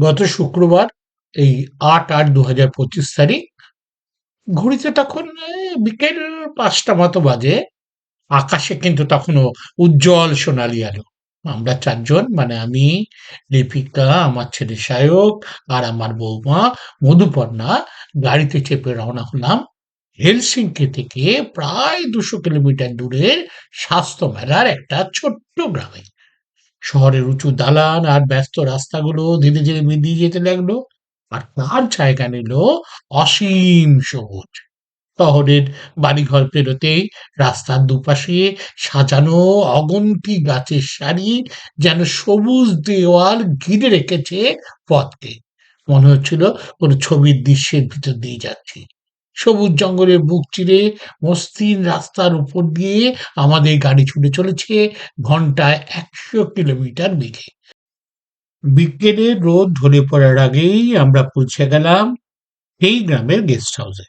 গত শুক্রবার এই আট আট দু হাজার পঁচিশ তারিখ ঘড়িতে তখন বিকেল পাঁচটা মতো বাজে। আকাশে কিন্তু তখনও উজ্জ্বল সোনালি আলো। আমরা চারজন মানে আমি, দীপিকা, আমার ছেলে সায়ক আর আমার বৌমা, মধুপর্ণা, গাড়িতে চেপে রওনা হলাম হেলসিঙ্কি থেকে প্রায় দুশো কিলোমিটার দূরের স্বাস্থ্য মেলার একটা ছোট্ট গ্রামে। শহরের উঁচু দালান আর ব্যস্ত রাস্তাগুলো ধীরে ধীরে মিলিয়ে যেতে লাগল আর তার জায়গা নিল অসীম সবুজ। শহরের বাড়িঘর পেরোতেই রাস্তার দুপাশে সাজানো অগন্তি গাছের সারি যেন সবুজ দেওয়াল ঘিরে রেখেছে পথকে। মনে হচ্ছিল কোনো ছবির দৃশ্যের ভিতর দিয়ে যাচ্ছি। সবুজ জঙ্গলের বুক চিরে মসৃণ রাস্তার উপর দিয়ে আমাদের গাড়ি ছুটে চলেছে ঘন্টায় একশো কিলোমিটার বেগে। বিকেলের রোদ ঢলে পড়ার আগেই আমরা পৌঁছে গেলাম এই গ্রামের গেস্ট হাউসে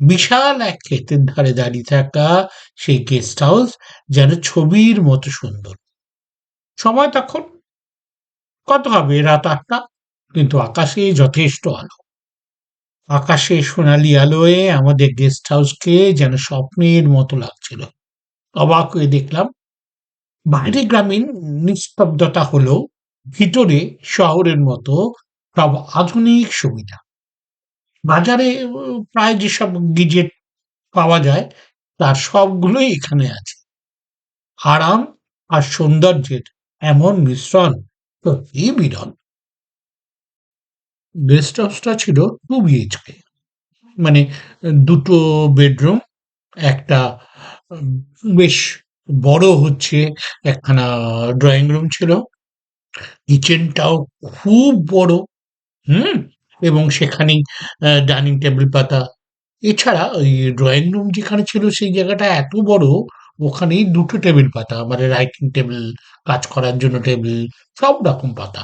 বিশাল এক ক্ষেতের ধারে দাঁড়িয়ে থাকা সেই গেস্ট হাউস যেন ছবির মতো সুন্দর। সময় তখন, কত হবে? রাত আটটা, কিন্তু আকাশে যথেষ্ট আলো। আকাশে সোনালি আলোয় আমাদের গেস্ট হাউসকে যেন স্বপ্নের মতো লাগছিল। অবাক হয়ে দেখলাম, বাইরে গ্রামীণ নিস্তব্ধতা হলো ভিতরে শহরের মতো সব আধুনিক সুবিধা। বাজারে প্রায় যেসব গিজেট পাওয়া যায়, তার সবগুলোই এখানে আছে। আরাম আর সৌন্দর্যের এমন মিশ্রণ সত্যি বিরল। গেস্ট হাউসটা ছিল টু বিএইচকে মানে দুটো বেডরুম, একটা বেশ বড় হচ্ছে, একখানা ড্রয়িং রুম ছিল। কিচেনটাও খুব বড়, হুম? এবং সেখানেই ডাইনিং টেবিল পাতা। এছাড়া ওই ড্রয়িং রুম যেখানে ছিল সেই জায়গাটা এত বড়, ওখানেই দুটো টেবিল পাতা মানে রাইটিং টেবিল, কাজ করার জন্য টেবিল, সব রকম পাতা।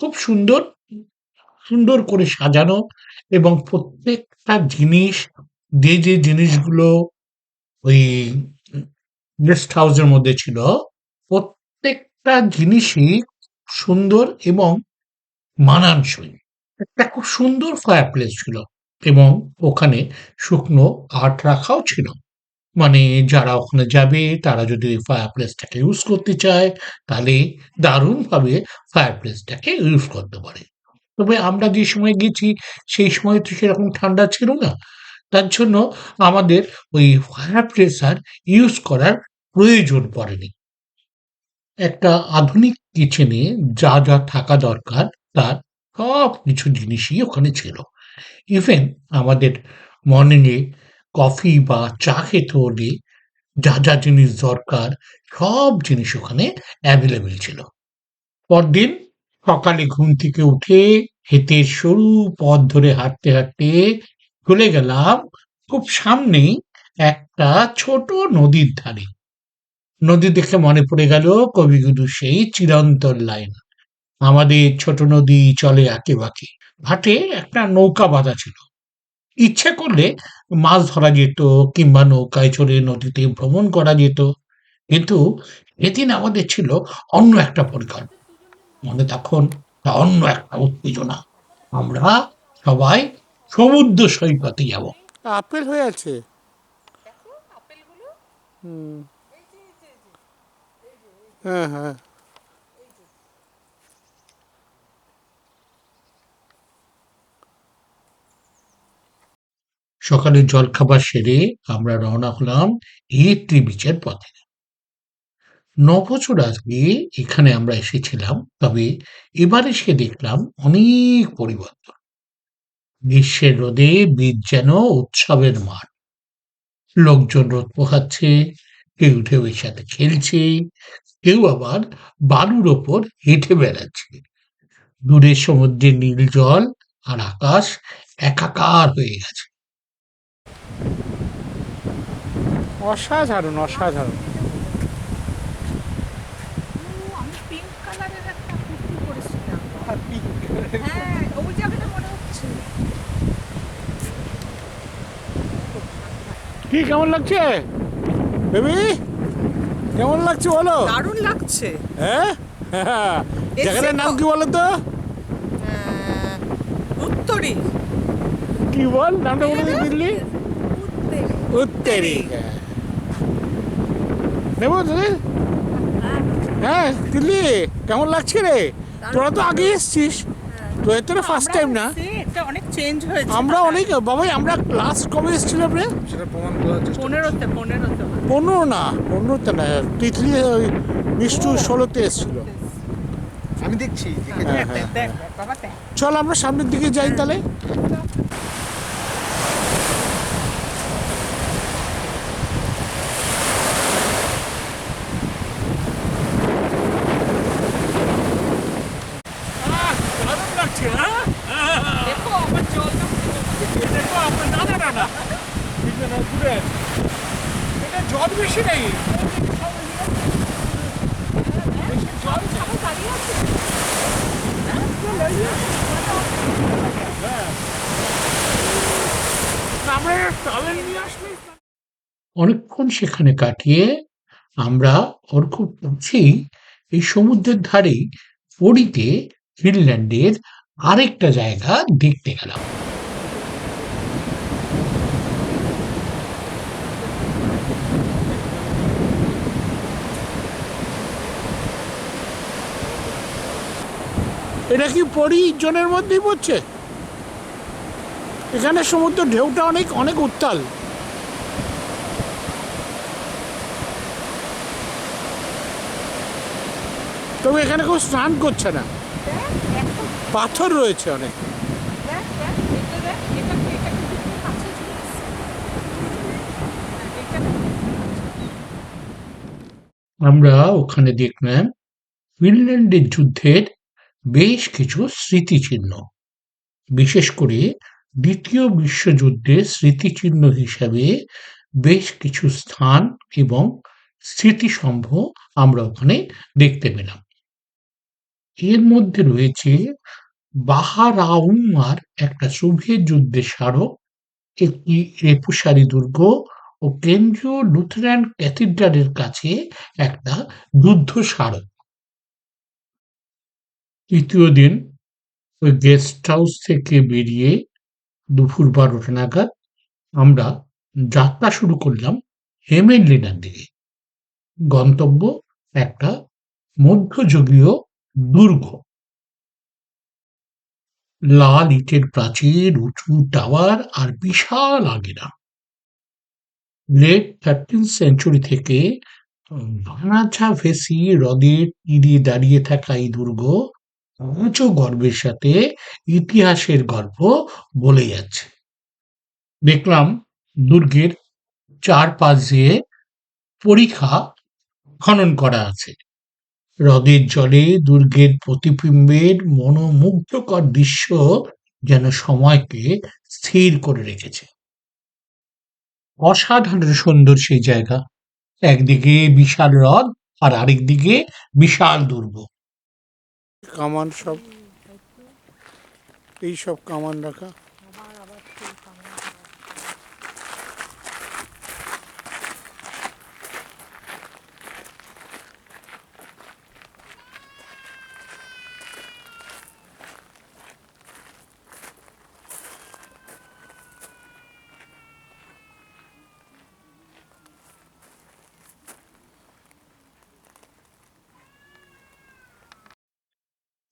খুব সুন্দর সুন্দর করে সাজানো এবং প্রত্যেকটা জিনিস, যে যে জিনিসগুলো ওই গেস্ট হাউসের মধ্যে ছিল, প্রত্যেকটা জিনিসই সুন্দর এবং মানানসই। একটা খুব সুন্দর ফায়ার প্লেস ছিল এবং ওখানে শুকনো কাঠ রাখাও ছিল। মানে যারা ওখানে যাবে, তারা যদি ওই ফায়ার প্লেসটাকে ইউজ করতে চায়, তাহলে দারুণভাবে ফায়ার প্লেসটাকে ইউজ করতে পারে। তবে আমরা যে সময় গেছি, সেই সময় তো সেরকম ঠান্ডা ছিল না। তার জন্য আমাদের ওই ফায়ার প্রেসার ইউজ করার প্রয়োজন পড়েনি। একটা আধুনিক কিচেনে যা যা থাকা দরকার, তার সব কিছু জিনিসই ওখানে ছিল। ইভেন আমাদের মর্নিংয়ে কফি বা চা খেতে হলে যা যা জিনিস দরকার, সব জিনিস ওখানে অ্যাভেলেবেল ছিল। পরদিন সকালে ঘুম থেকে উঠে হেতের সরু পথ ধরে হাঁটতে হাঁটতে চলে গেলাম খুব সামনেই একটা ছোট নদীর ধারে। নদী দেখে মনে পড়ে গেল কবিগুরু সেই চিরন্তর লাইন। আমাদের ছোট নদী চলে আঁকে বাঁকে ঘাটে একটা নৌকা বাঁধা ছিল। ইচ্ছে করলে মাছ ধরা যেত কিংবা নৌকায় চড়ে নদীতে ভ্রমণ করা যেত। কিন্তু এদিন আমাদের ছিল অন্য একটা পরিকল্পনা। মনে তখন তা অন্য একটা উত্তেজনা। আমরা সবাই সমুদ্র সৈকতে যাব। আপেল হয়ে আছে। হ্যাঁ হ্যাঁ। সকালের জলখাবার সেরে আমরা রওনা হলাম এট্রি বিচের পথে। ন বছর আগে এখানে আমরা এসেছিলাম, তবে এবার এসে দেখলাম অনেক পরিবর্তন। গ্রীষ্মের রোদে বীজ যেন উৎসবের মাঠ লোকজন রোদ পোহাচ্ছে, কেউ ঢেউয়ের সাথে খেলছে, কেউ আবার বালুর ওপর হেঁটে বেড়াচ্ছে। দূরে সমুদ্রের নীল জল আর আকাশ একাকার হয়ে গেছে। অসাধারণ অসাধারণ আমি পিঙ্ক কালারের একটা কুর্তি পরেছিলাম হ্যাঁ ওই জায়গাটা মনে হচ্ছে। কি কেমন লাগছে? বেবি কেমন লাগছে বলো? দারুণ লাগছে। হ্যাঁ? জায়গাটার নাম কি বলো তো? উত্তরে। কি বল? নামটা বলে দিল্লি? উত্তরে। উত্তরি নেব তোদের হ্যাঁ। দিল্লি। কেমন লাগছে রে? তোরা তো আগে এসছিস। তোদের তো ফার্স্ট টাইম না এটা অনেক চেঞ্জ হয়েছে আমরা অনেক বাবাই আমরা লাস্ট কবে এসেছিলাম রে? সেটা প্রমাণ করার চেষ্টা পনেরোতে পনেরোতে পনেরো না পনেরোতে না তিতলি ওই মিষ্টু ষোলোতে এসেছিল। আমি দেখছি দেখে হ্যাঁ, বাবা দেখ। চল আমরা সামনের দিকে যাই তাহলে দারুণ লাগছে না দেখো আমার জলটা দেখো আপনার না না না না ঠিক না, না, ঘুরে। এটা জল বেশি নেই অনেকক্ষণ সেখানে কাটিয়ে আমরা খুব কাছেই এই সমুদ্রের ধারেই পুরীতে ফিনল্যান্ডের আরেকটা জায়গা দেখতে গেলাম এটা কি পরি জনের মধ্যেই পড়ছে? এখানে সমুদ্র ঢেউটা অনেক অনেক উত্তাল। তবে এখানে কেউ স্নান করছে না। পাথর রয়েছে অনেক। আমরা ওখানে দেখলাম ফিনল্যান্ডের যুদ্ধের বেশ কিছু স্মৃতিচিহ্ন। বিশেষ করে দ্বিতীয় বিশ্বযুদ্ধের স্মৃতিচিহ্ন হিসাবে বেশ কিছু স্থান এবং স্মৃতিসম্ভ আমরা ওখানে দেখতে পেলাম। এর মধ্যে রয়েছে বাহারাউমার একটা সোভিয়েত যুদ্ধের স্মারক, একটি রেপুসারি দুর্গ ও কেন্দ্রীয় লুথেরান ক্যাথিড্রালের কাছে একটা যুদ্ধ স্মারক। তৃতীয় দিন ওই গেস্ট হাউস থেকে বেরিয়ে দুপুর বারোটা নাগাদ আমরা যাত্রা শুরু করলাম হেমেন হেমেলিনার দিকে। গন্তব্য একটা মধ্যযুগীয় দুর্গ। লাল ইটের প্রাচীর, উঁচু টাওয়ার আর বিশাল আগেরা লেট থার্টিন সেঞ্চুরি থেকে ভানাঝা ভেসি হ্রদের তীরে দাঁড়িয়ে থাকা এই দুর্গ উঁচু গর্বের সাথে ইতিহাসের গর্ব বলে যাচ্ছে। দেখলাম দুর্গের চারপাশ দিয়ে পরিখা খনন করা আছে। হ্রদের জলে দুর্গের প্রতিবিম্বের মনোমুগ্ধকর দৃশ্য যেন সময়কে স্থির করে রেখেছে। অসাধারণ সুন্দর সেই জায়গা। একদিকে বিশাল হ্রদ আর আরেকদিকে বিশাল দুর্গ। কামান সব এই সব কামান রাখা।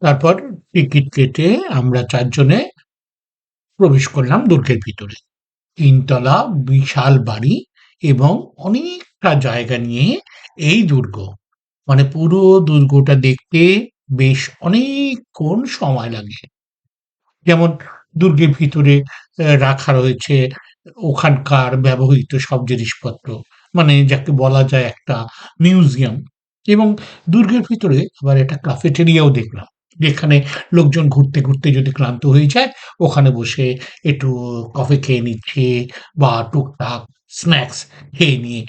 তারপর টিকিট কেটে আমরা চারজনে প্রবেশ করলাম দুর্গের ভিতরে। তিনতলা, বিশাল বাড়ি এবং অনেকটা জায়গা নিয়ে এই দুর্গ। মানে পুরো দুর্গটা দেখতে বেশ অনেকক্ষণ সময় লাগে। যেমন দুর্গের ভিতরে রাখা রয়েছে ওখানকার ব্যবহৃত সব জিনিসপত্র। মানে যাকে বলা যায় একটা মিউজিয়াম। এবং দুর্গের ভিতরে আবার একটা ক্যাফেটেরিয়াও দেখলাম। যেখানে লোকজন ঘুরতে ঘুরতে যদি ক্লান্ত হয়ে যায়, ওখানে বসে একটু কফি খেয়ে নিচ্ছে বা টুকটাক স্ন্যাক্স খেয়ে নিয়ে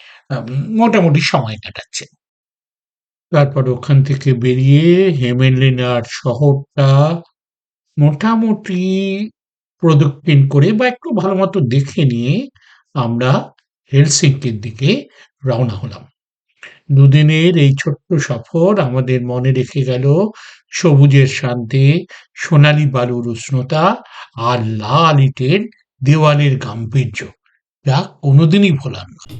মোটামুটি সময় কাটাচ্ছে। তারপর ওখান থেকে বেরিয়ে হেমেলিনার শহরটা মোটামুটি প্রদক্ষিণ করে বা একটু ভালো মতো দেখে নিয়ে আমরা হেলসিঙ্কির দিকে রওনা হলাম। দুদিনের এই ছোট্ট সফর আমাদের মনে রেখে গেল সবুজের শান্তি, সোনালি বালুর উষ্ণতা আর লাল ইটের দেওয়ালের গাম্ভীর্য। যা কোনোদিনই ভোলার নয়